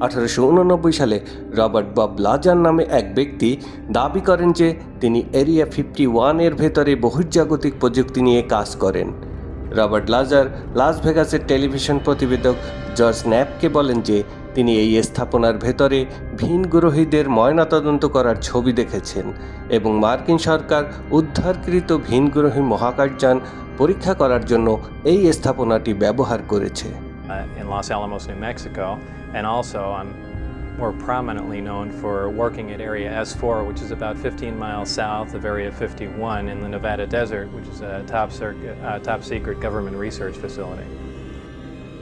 আঠারোশো উননব্বই সালে রবার্ট বব লাজার নামে এক ব্যক্তি দাবি করেন যে তিনি এরিয়া ফিফটি ওয়ানের ভেতরে বহির্জাগতিক প্রযুক্তি নিয়ে কাজ করেন। রবার্ট লাজার লাস ভেগাসের টেলিভিশন প্রতিবেদক জর্জ ন্যাপকে বলেন যে তিনি এই স্থাপনার ভেতরে ভিনগ্রহীদের ময়নাতদন্ত করার ছবি দেখেছেন এবং মার্কিন সরকার উদ্ধারকৃত ভিনগ্রহী মহাকাশযান পরীক্ষা করার জন্য এই স্থাপনাটি ব্যবহার করেছে। Uh, in Los Alamos, New Mexico, and also I'm more prominently known for working at Area S4, which is about 15 miles south of Area 51 in the Nevada desert, which is a top, uh, top secret government research facility.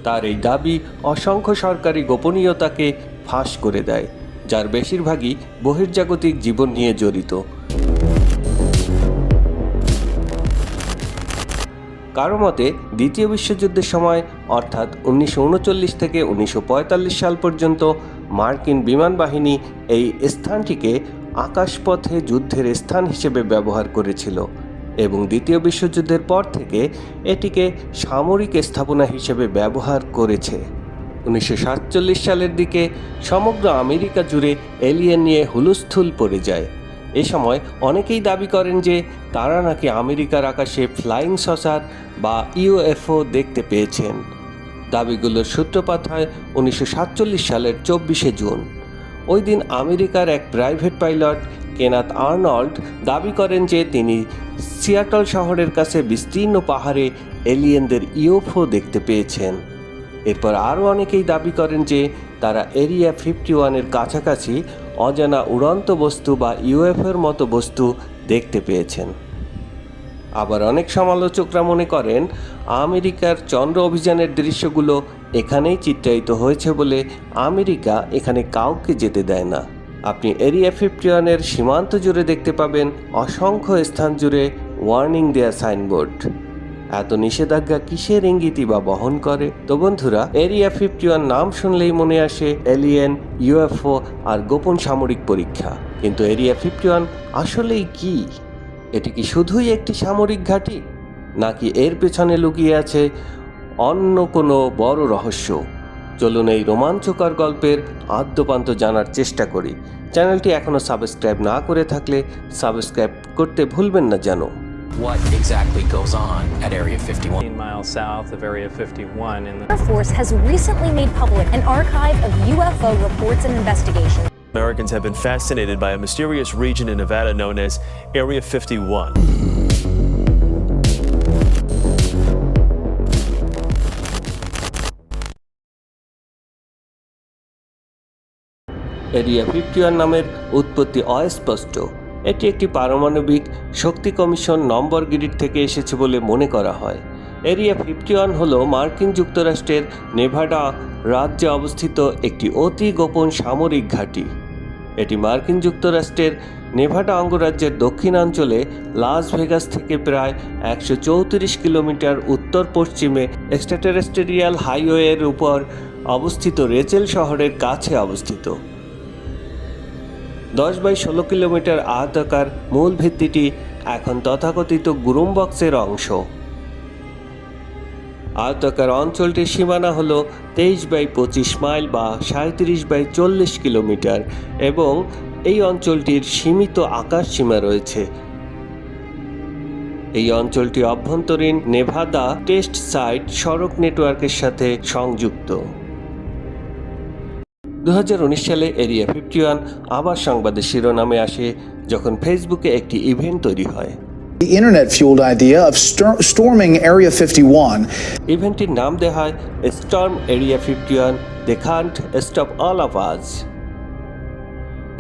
তার এই দাবি অসংখ্য সরকারি গোপনীয়তাকে ফাঁস করে দেয় যার বেশিরভাগই বহির্জাগতিক জীবন নিয়ে জড়িত কারও মতে, দ্বিতীয় বিশ্বযুদ্ধের সময়, অর্থাৎ উনিশশো উনচল্লিশ থেকে উনিশশো পঁয়তাল্লিশ সাল পর্যন্ত, মার্কিন বিমান বাহিনী এই স্থানটিকে আকাশপথে যুদ্ধের স্থান হিসেবে ব্যবহার করেছিল এবং দ্বিতীয় বিশ্বযুদ্ধের পর থেকে এটিকে সামরিক স্থাপনা হিসেবে ব্যবহার করেছে। উনিশশো সাতচল্লিশ সালের দিকে সমগ্র আমেরিকা জুড়ে এলিয়েন নিয়ে হুলস্থুল পড়ে যায়। এ সময় অনেকেই দাবি করেন যে তারা নাকি আমেরিকার আকাশে ফ্লাইং সসার বা ইউএফও দেখতে পেয়েছেন। দাবিগুলোর সূত্রপাত হয় উনিশশো সাতচল্লিশ সালের চব্বিশে জুন। ওই দিন আমেরিকার এক প্রাইভেট পাইলট কেনাত আর্নল্ড দাবি করেন যে তিনি সিয়াটল শহরের কাছে বিস্তীর্ণ পাহাড়ে এলিয়েনদের ইউএফও দেখতে পেয়েছেন। এরপর আরও অনেকেই দাবি করেন যে তারা এরিয়া ফিফটি ওয়ানের কাছাকাছি অজানা উড়ন্ত বস্তু বা ইউএফওর মতো বস্তু দেখতে পেয়েছেন। আবার অনেক সমালোচকরা মনে করেন, আমেরিকার চন্দ্র অভিযানের দৃশ্যগুলো এখানেই চিত্রায়িত হয়েছে বলে আমেরিকা এখানে কাউকে যেতে দেয় না। আপনি এরিয়া ফিফটি ওয়ানের সীমান্ত জুড়ে দেখতে পাবেন অসংখ্য স্থান জুড়ে ওয়ার্নিং দেয়া সাইনবোর্ড। এত নিষেধাজ্ঞা কিসের ইঙ্গিতই বা বহন করে? তো বন্ধুরা এরিয়া ফিফটি ওয়ান নাম শুনলেই মনে আসে এলিয়েন ইউএফও আর গোপন সামরিক পরীক্ষা। কিন্তু এরিয়া ফিফটি ওয়ান আসলেই কি? এটি কি শুধুই একটি সামরিক ঘাঁটি? নাকি এর পেছনে লুকিয়ে আছে অন্য কোনো বড় রহস্য? চলুন এই রোমাঞ্চকর গল্পের আদ্যপান্ত জানার চেষ্টা করি। চ্যানেলটি এখনও সাবস্ক্রাইব না করে থাকলে সাবস্ক্রাইব করতে ভুলবেন না যেন। what exactly goes on at Area 51. 15 miles south of Area 51 in the Air Force has recently made public an archive of UFO reports and investigations. Americans have been fascinated by a mysterious region in Nevada known as Area 51. Area fifty one নামের উৎপত্তি অস্পষ্ট এটি একটি পারমাণবিক শক্তি commission নম্বর grid থেকে এসেছে বলে মনে করা হয়। এরিয়া ফিফটি ওয়ান হল মার্কিন যুক্তরাষ্ট্রের নেভাডা রাজ্যে অবস্থিত একটি অতি গোপন সামরিক ঘাঁটি। এটি মার্কিন যুক্তরাষ্ট্রের নেভাডা অঙ্গরাজ্যের দক্ষিণাঞ্চলে লাস ভেগাস থেকে প্রায় একশো চৌত্রিশ কিলোমিটার উত্তর পশ্চিমে এক্সট্রাটেরেস্টেরিয়াল হাইওয়ের উপর অবস্থিত রেচেল শহরের কাছে অবস্থিত। দশ বাই ষোলো কিলোমিটার আয়তাকার মূল ভিত্তিটি এখন তথাকথিত গুরুম বক্সের অংশ। আয়তাকার অঞ্চলটির সীমানা হল তেইশ বাই পঁচিশ মাইল বা সাঁত্রিশ বাই চল্লিশ কিলোমিটার এবং এই অঞ্চলটির সীমিত আকাশ সীমা রয়েছে। এই অঞ্চলটি অভ্যন্তরীণ নেভাদা টেস্ট সাইট সড়ক নেটওয়ার্কের সাথে সংযুক্ত। দু হাজার উনিশ সালে এরিয়া ফিফটি ওয়ান আবার সংবাদের শিরোনামে আসে যখন ফেসবুকে একটি ইভেন্ট তৈরি হয়। The internet fueled idea of stor- storming Area 51 ইভেন্টটির নাম দেওয়া হয় Storm Area fifty one they can't stop all of আজ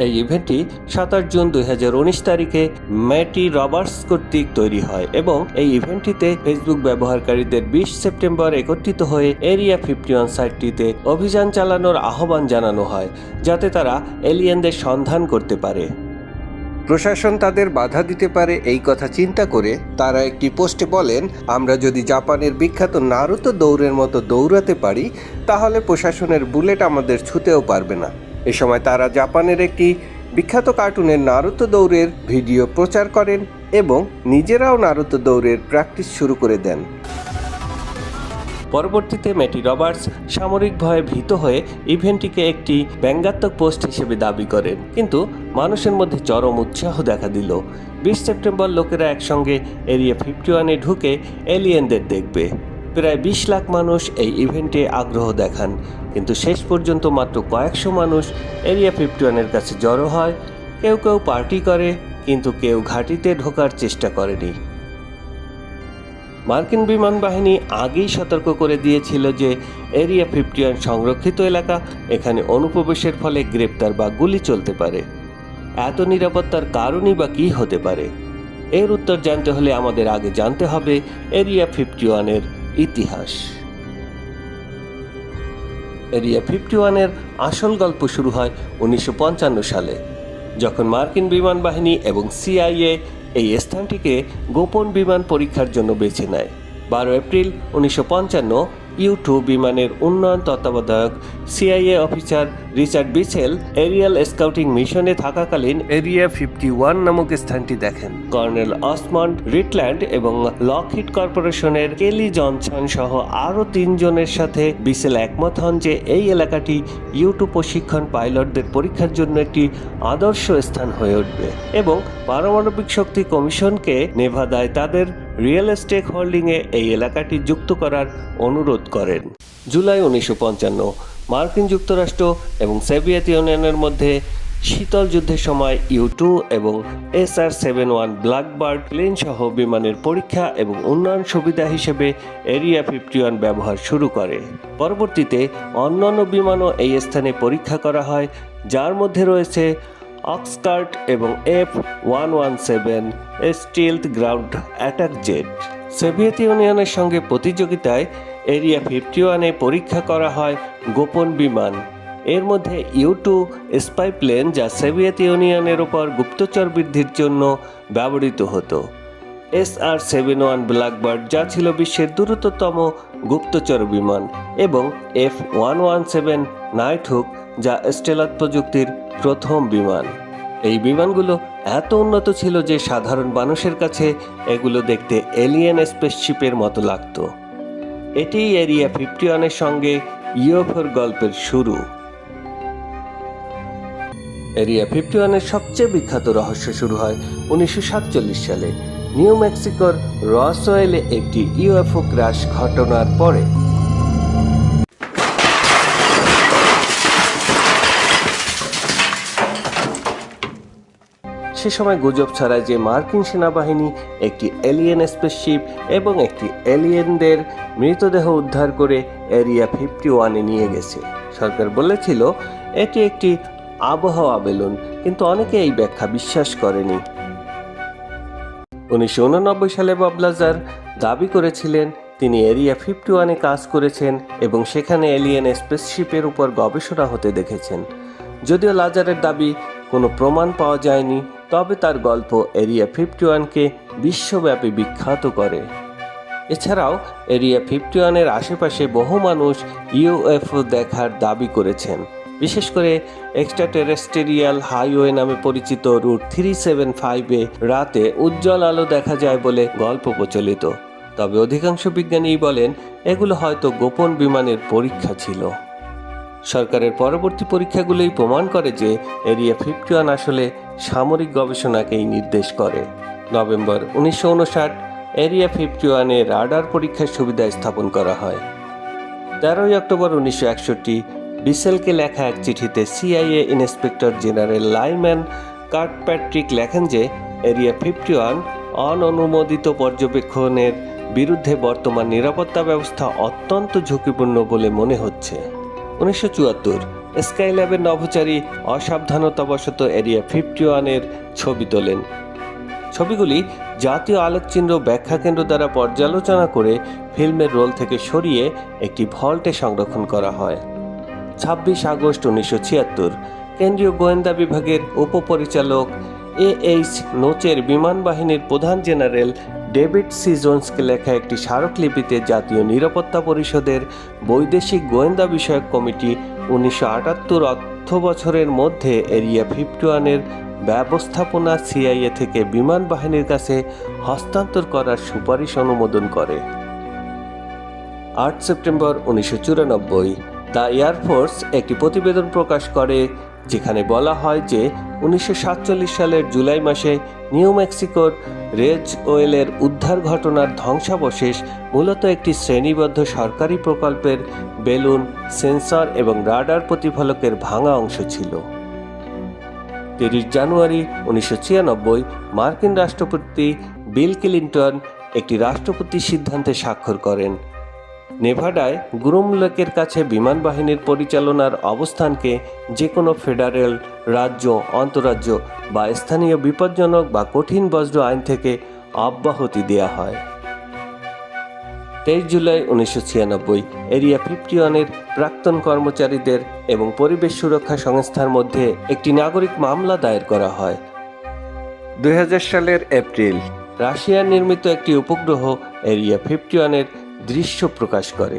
এই ইভেন্টটি সাতাশ জুন দুই হাজার উনিশ তারিখে ম্যাটি রবার্টস কর্তৃক তৈরি হয় এবং এই ইভেন্টটিতে ফেসবুক ব্যবহারকারীদের বিশ সেপ্টেম্বর একত্রিত হয়ে এরিয়া ফিফটি ওয়ান সাইটটিতে অভিযান চালানোর আহ্বান জানানো হয়, যাতে তারা এলিয়েনদের সন্ধান করতে পারে। প্রশাসন তাদের বাধা দিতে পারে এই কথা চিন্তা করে তারা একটি পোস্টে বলেন, আমরা যদি জাপানের বিখ্যাত নারুতো দৌড়ের মতো দৌড়াতে পারি, তাহলে প্রশাসনের বুলেট আমাদের ছুতেও পারবে না। এ সময় তারা জাপানের একটি বিখ্যাত কার্টুনের নারুতো দৌড়ের ভিডিও প্রচার করেন এবং নিজেরাও নারুতো দৌড়ের প্র্যাকটিস শুরু করে দেন। পরবর্তীতে ম্যাটি রবার্টস সামরিক ভয়ে ভীত হয়ে ইভেন্টটিকে একটি ব্যঙ্গাত্মক পোস্ট হিসেবে দাবি করেন। কিন্তু মানুষের মধ্যে চরম উৎসাহ দেখা দিল। বিশ সেপ্টেম্বর লোকেরা একসঙ্গে এরিয়া ফিফটি ওয়ানে ঢুকে এলিয়েনদের দেখবে। প্রায় বিশ লাখ মানুষ এই ইভেন্টে আগ্রহ দেখান। কিন্তু শেষ পর্যন্ত মাত্র কয়েকশো মানুষ এরিয়া ফিফটি ওয়ানের কাছে জড়ো হয়। কেউ কেউ পার্টি করে, কিন্তু কেউ ঘাঁটিতে ঢোকার চেষ্টা করেনি। মার্কিন বিমান বাহিনী আগেই সতর্ক করে দিয়েছিল যে এরিয়া ফিফটি ওয়ান সংরক্ষিত এলাকা এখানে অনুপ্রবেশের ফলে গ্রেপ্তার বা গুলি চলতে পারে। এত নিরাপত্তার কারণই বা কী হতে পারে? এর উত্তর জানতে হলে আমাদের আগে জানতে হবে এরিয়া ফিফটি ওয়ানের ইতিহাস। এরিয়া ফিফটি ওয়ানের আসল গল্প শুরু হয় উনিশশো পঞ্চান্ন সালে, যখন মার্কিন বিমান বাহিনী এবং সিআইএ এই স্থানটিকে গোপন বিমান পরীক্ষার জন্য বেছে নেয়। বারো এপ্রিল উনিশশো পঞ্চান্ন ইউ টু বিমানের উন্নয়ন তত্ত্বাবধায়ক CIA officer Richard Bissell aerial scouting মিশনে থাকাকালীন এরিয়া ফিফটি ওয়ান নামক স্থানটি দেখেন। কর্নেল অসমন্ড রিটল্যান্ড এবং লকহিড কর্পোরেশনের কেলি জনসন সহ আরও তিনজনের সাথে বিসেল একমত হন যে এই এলাকাটি ইউটু প্রশিক্ষণ পাইলটদের পরীক্ষার জন্য একটি আদর্শ স্থান হয়ে উঠবে এবং পারমাণবিক শক্তি কমিশনকে নেভাদায় তাদের রিয়েল এস্টেট হোল্ডিংয়ে এই এলাকাটি যুক্ত করার অনুরোধ করেন। জুলাই উনিশশো পঞ্চান্ন, মার্কিন যুক্তরাষ্ট্র এবং সোভিয়েত ইউনিয়নের মধ্যে শীতল যুদ্ধের সময় ইউ টু এবং S R seven one Blackbird plane সহ বিমানের পরীক্ষা এবং উন্নয়ন সুবিধা হিসেবে এরিয়া ফিফটি ওয়ান ব্যবহার শুরু করে। পরবর্তীতে অন্যান্য বিমানও এই স্থানে পরীক্ষা করা হয়, যার মধ্যে রয়েছে অক্সকার্ট এবং F one one seven stealth ground attack jet. Soviet ইউনিয়নের সঙ্গে প্রতিযোগিতায় এরিয়া ফিফটি ওয়ানে পরীক্ষা করা হয় গোপন বিমান। এর মধ্যে ইউ টু স্পাই প্লেন যা সোভিয়েত ইউনিয়নের ওপর গুপ্তচর বৃদ্ধির জন্য ব্যবহৃত হতো। S R seven one Blackbird যা ছিল বিশ্বের দ্রুততম গুপ্তচর বিমান এবং F one one seven Nighthawk যা স্টেলাত প্রযুক্তির প্রথম বিমান। এই বিমানগুলো এত উন্নত ছিল যে সাধারণ মানুষের কাছে এগুলো দেখতে এলিয়েন স্পেসশিপের মতো লাগতো। এটিই এরিয়া ফিফটি ওয়ানের সঙ্গে ইউএফওর গল্পের শুরু। এরিয়া ফিফটি ওয়ানের সবচেয়ে বিখ্যাত রহস্য শুরু হয় উনিশশো সাতচল্লিশ সালে। নিউ মেক্সিকোর রসওয়েলে একটি ইউএফও ক্র্যাশ ঘটনার পরে। সে সময় গুজব ছড়ায় যে মার্কিন সেনাবাহিনী একটি এলিয়েন স্পেসশিপ এবং একটি এলিয়েনদের মৃতদেহ উদ্ধার করে এরিয়া ফিফটি ওয়ানে নিয়ে গেছে। সরকার বলেছিল, এটি একটি আবহাওয়া বেলুন, কিন্তু অনেকে এই ব্যাখ্যা বিশ্বাস করেনি। উনিশশো উননব্বই সালে বব লাজার দাবি করেছিলেন, তিনি এরিয়া ফিফটি ওয়ানে কাজ করেছেন এবং সেখানে এলিয়েন স্পেসশিপের উপর গবেষণা হতে দেখেছেন। যদিও লাজারের দাবি কোনো প্রমাণ পাওয়া যায়নি তবে তার গল্প এরিয়া ফিফটি ওয়ানকে বিশ্বব্যাপী বিখ্যাত করে। এছাড়াও, এরিয়া ফিফটি ওয়ানের আশেপাশে বহু মানুষ ইউএফও দেখার দাবি করেছেন। বিশেষ করে এক্সট্রা টেরেস্টেরিয়াল হাইওয়ে নামে পরিচিত রুট থ্রি সেভেন ফাইভে রাতে উজ্জ্বল আলো দেখা যায় বলে গল্প প্রচলিত। তবে অধিকাংশ বিজ্ঞানীই বলেন, এগুলো হয়তো গোপন বিমানের পরীক্ষা ছিল। সরকারের পরবর্তী পরীক্ষাগুলোই প্রমাণ করে যে এরিয়া ফিফটি ওয়ান আসলে সামরিক গবেষণাকেই নির্দেশ করে। নভেম্বর উনিশশো উনষাট, এরিয়া ফিফটি ওয়ানে রাডার পরীক্ষার সুবিধা স্থাপন করা হয়। তেরোই অক্টোবর উনিশশো একষট্টি বিসেলকে লেখা এক চিঠিতে CIA inspector general Lyman Kirkpatrick লেখেন যে, এরিয়া ফিফটি ওয়ান অননুমোদিত পর্যবেক্ষণের বিরুদ্ধে বর্তমান নিরাপত্তা ব্যবস্থা অত্যন্ত ঝুঁকিপূর্ণ বলে মনে হচ্ছে। উনিশশো চুয়াত্তর স্কাইল্যাবের নভোচারী অসাবধানতাবশত এরিয়া ফিফটি ওয়ানের ছবি তোলেন। ছবিগুলি জাতীয় আলোকচিহ্ন ব্যাখ্যা কেন্দ্র দ্বারা পর্যালোচনা করে ফিল্মের রোল থেকে সরিয়ে একটি ভল্টে সংরক্ষণ করা হয়। ছাব্বিশ আগস্ট উনিশশো ছিয়াত্তর, কেন্দ্রীয় গোয়েন্দা বিভাগের উপপরিচালক এ এইচ নোচের বিমান বাহিনীর প্রধান জেনারেল ডেভিড সি জোন্সকে লেখা একটি স্মারকলিপিতে জাতীয় নিরাপত্তা পরিষদের বৈদেশিক গোয়েন্দা বিষয়ক কমিটি উনিশশো আটাত্তর অর্থ বছরের মধ্যে এরিয়া ফিফটি ওয়ানের ব্যবস্থাপনা সিআইএ থেকে বিমান বাহিনীর কাছে হস্তান্তর করার সুপারিশ অনুমোদন করে। আট সেপ্টেম্বর উনিশশো চুরানব্বই দ্য এয়ারফোর্স একটি প্রতিবেদন প্রকাশ করে যেখানে বলা হয় যে উনিশশো সাতচল্লিশ সালের জুলাই মাসে নিউ মেক্সিকোর রেজ ওয়েলের উদ্ধার ঘটনার ধ্বংসাবশেষ মূলত একটি শ্রেণীবদ্ধ সরকারি প্রকল্পের বেলুন, সেন্সর এবং রাডার প্রতিফলকের ভাঙা অংশ ছিল। তিরিশ জানুয়ারি উনিশশো ছিয়ানব্বই মার্কিন রাষ্ট্রপতি বিল ক্লিন্টন একটি রাষ্ট্রপতি সিদ্ধান্তে স্বাক্ষর করেন। নেভাডায় গুরুম লেকের কাছে বিমান বাহিনীর পরিচালনার অবস্থানকে যে কোনো ফেডারেল, রাজ্য, অন্তরাজ্য বা স্থানীয় বিপজ্জনক বা কঠিন বজ্র আইন থেকে অব্যাহতি দেওয়া হয়। তেইশ জুলাই উনিশশো ছিয়ানব্বই, এরিয়া ফিফটি ওয়ানের প্রাক্তন কর্মচারীদের এবং পরিবেশ সুরক্ষা সংস্থার মধ্যে একটি নাগরিক মামলা দায়ের করা হয়। দুই হাজার সালের এপ্রিল, রাশিয়ার নির্মিত একটি উপগ্রহ এরিয়া ফিফটি ওয়ানের দৃশ্য প্রকাশ করে।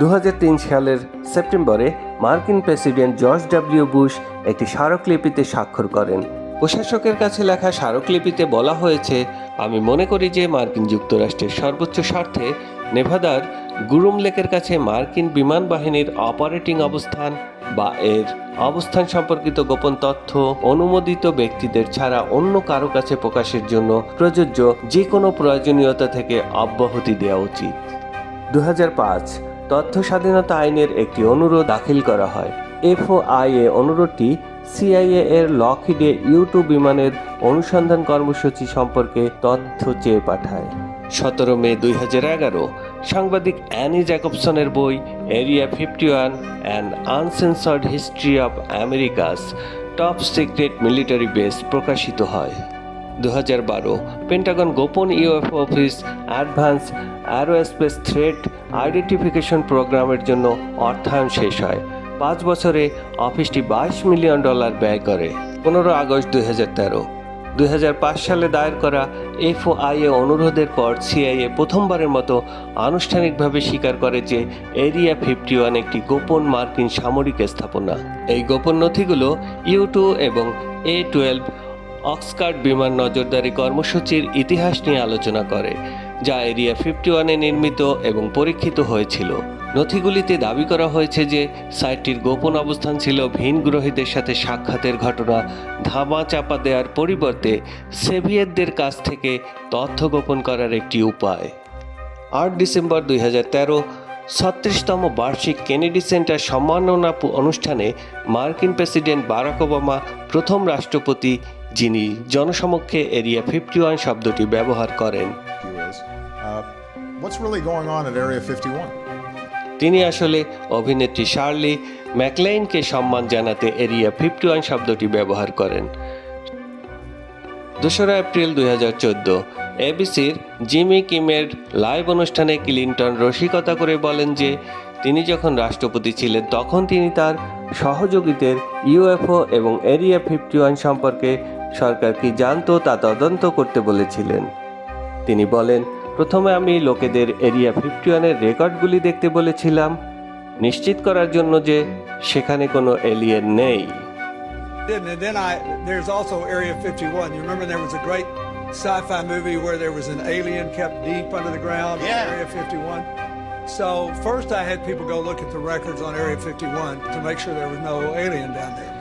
দু হাজার তিন সালের সেপ্টেম্বরে মার্কিন প্রেসিডেন্ট জর্জ ডাব্লিউ বুশ একটি স্মারকলিপিতে স্বাক্ষর করেন। প্রশাসকের কাছে লেখা স্মারকলিপিতে বলা হয়েছে, আমি মনে করি যে মার্কিন যুক্তরাষ্ট্রের সর্বোচ্চ স্বার্থে নেভাদার গুরুম লেকের কাছে মার্কিন বিমান বাহিনীর অপারেটিং অবস্থান বা এর অবস্থান সম্পর্কিত গোপন তথ্য অনুমোদিত ব্যক্তিদের ছাড়া অন্য কারও কাছে প্রকাশের জন্য প্রযোজ্য যে কোনো প্রয়োজনীয়তা থেকে অব্যাহতি দেওয়া উচিত। দু হাজার পাঁচ, তথ্য স্বাধীনতা আইনের একটি অনুরোধ দাখিল করা হয়। এফওআইএ অনুরোধটি সিআইএ এর লকহিডে ইউ টু বিমানের অনুসন্ধান কর্মসূচি সম্পর্কে তথ্য চেয়ে পাঠায়। সতেরো মে দুই হাজার এগারো, সাংবাদিক অ্যানি জ্যাকবসনের বই Area fifty one and uncensored history of America's top secret military base প্রকাশিত হয়। দু হাজার বারো, পেন্টাগন গোপন UFO office advance aerospace threat identification প্রোগ্রামের জন্য অর্থায়ন শেষ হয়। পাঁচ বছরে অফিসটি বাইশ মিলিয়ন ডলার ব্যয় করে। পনেরো আগস্ট দুই হাজার তেরো দুই হাজার পাঁচ সালে দায়ের করা এফওআইএ অনুরোধের পর সিআইএ প্রথমবারের মতো আনুষ্ঠানিকভাবে স্বীকার করে যে এরিয়া ফিফটি ওয়ান একটি গোপন মার্কিন সামরিক স্থাপনা। এই গোপন নথিগুলো ইউ টু এবং এ টুয়েলভ অক্সকার্ড বিমান নজরদারি কর্মসূচির ইতিহাস নিয়ে আলোচনা করে, যা এরিয়া ফিফটি ওয়ানে নির্মিত এবং পরীক্ষিত হয়েছিল। নথিগুলিতে দাবি করা হয়েছে যে সাইটটির গোপন অবস্থান ছিল ভিন গ্রহীদের সাথে সাক্ষাতের ঘটনা ধামা চাপা দেওয়ার পরিবর্তে সেভিয়েতদের কাছ থেকে তথ্য গোপন করার একটি উপায় আট ডিসেম্বর দুই হাজার তেরো ছত্রিশতম বার্ষিক কেনেডি সেন্টার সম্মাননা অনুষ্ঠানে মার্কিন প্রেসিডেন্ট বারাক ওবামা প্রথম রাষ্ট্রপতি যিনি জনসমক্ষে এরিয়া ফিফটি ওয়ান শব্দটি ব্যবহার করেন uh, what's really going on at Area 51? তিনি আসলে অভিনেত্রী শার্লি ম্যাকলাইনকে সম্মান জানাতে এরিয়া ফিফটি ওয়ান শব্দটি ব্যবহার করেন। দোসরা এপ্রিল দুই হাজার চোদ্দ এবিসির জিমি কিমের লাইভ অনুষ্ঠানে ক্লিন্টন রসিকতা করে বলেন যে, তিনি যখন রাষ্ট্রপতি ছিলেন তখন তিনি তার সহযোগীদের ইউএফও এবং এরিয়া ফিফটি ওয়ান সম্পর্কে সরকার কি জানতো তা তদন্ত করতে বলেছিলেন। তিনি বলেন প্রথমে আমি লোকেদের এরিয়া ফিফটি ওয়ানের রেকর্ডগুলি দেখতে বলেছিলাম নিশ্চিত করার জন্য যে সেখানে কোনো এলিয়েন নেই. And then I, there's also Area 51. You remember there was a great sci-fi movie where there was an alien kept deep under the ground. in Yeah. Area 51. So first I had people go look at the records on Area 51 to make sure there was no alien down there.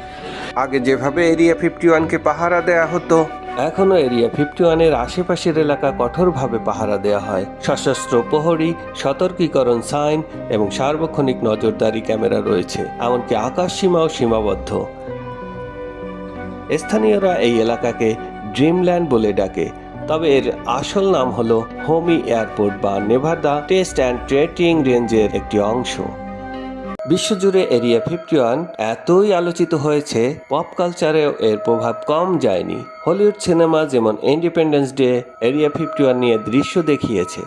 আগে যেভাবে area fifty ওয়ানকে পাহারা দেয়া হতো এখনও area fifty ওয়ানের আশেপাশের এলাকা কঠোরভাবে পাহারা দেয়া হয়। সশস্ত্র প্রহরী, সতর্কীকরণ সাইন এবং সার্বক্ষণিক নজরদারি ক্যামেরা রয়েছে, এমনকি আকাশ সীমাও সীমাবদ্ধ। স্থানীয়রা এই এলাকাকে ড্রিমল্যান্ড বলে ডাকে। তবে এর আসল নাম হলো হোমি এয়ারপোর্ট বা নেভাদা টেস্ট অ্যান্ড ট্রেটিং রেঞ্জের একটি অংশ। বিশ্বজুড়ে এরিয়া ফিফটি ওয়ান এতই আলোচিত হয়েছে, পপ কালচারেও এর প্রভাব কম যায়নি। হলিউড সিনেমা যেমন Independence Day, Area fifty one নিয়ে দৃশ্য দেখিয়েছে।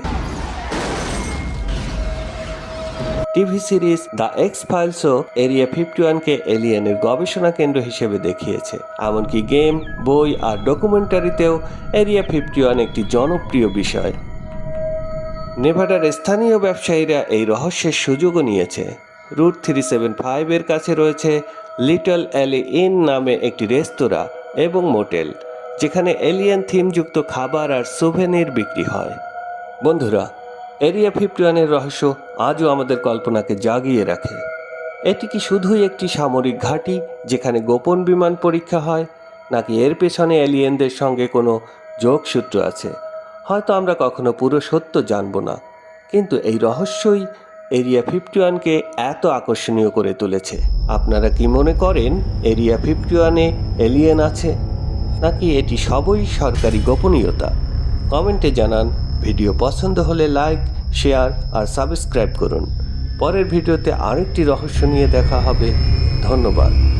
টিভি সিরিজ দ্য এক্স ফাইলসও এরিয়া ফিফটি ওয়ানকে এলিয়েনের গবেষণা কেন্দ্র হিসেবে দেখিয়েছে। এমনকি গেম, বই আর ডকুমেন্টারিতেও এরিয়া ফিফটি ওয়ান একটি জনপ্রিয় বিষয়। নেভাডার স্থানীয় ব্যবসায়ীরা এই রহস্যের সুযোগও নিয়েছে। রুট থ্রি সেভেন ফাইভের কাছে রয়েছে লিটল অ্যালি ইন নামে একটি রেস্তোরাঁ এবং মোটেল, যেখানে এলিয়েন থিমযুক্ত খাবার আর সুভেনির বিক্রি হয়। বন্ধুরা, এরিয়া ফিফটি ওয়ানের রহস্য আজও আমাদের কল্পনাকে জাগিয়ে রাখে। এটি কি শুধুই একটি সামরিক ঘাঁটি যেখানে গোপন বিমান পরীক্ষা হয়, নাকি এর পেছনে এলিয়েনদের সঙ্গে কোনো যোগসূত্র আছে? হয়তো আমরা কখনো পুরো সত্য জানব না, কিন্তু এই রহস্যই এরিয়া ফিফটি ওয়ানকে এত আকর্ষণীয় করে তুলেছে। আপনারা কি মনে করেন এরিয়া ফিফটি ওয়ানে এলিয়েন আছে? নাকি এটি সবই সরকারি গোপনীয়তা? কমেন্টে জানান। ভিডিও পছন্দ হলে লাইক শেয়ার আর সাবস্ক্রাইব করুন। পরের ভিডিওতে আরেকটি রহস্য নিয়ে দেখা হবে। ধন্যবাদ।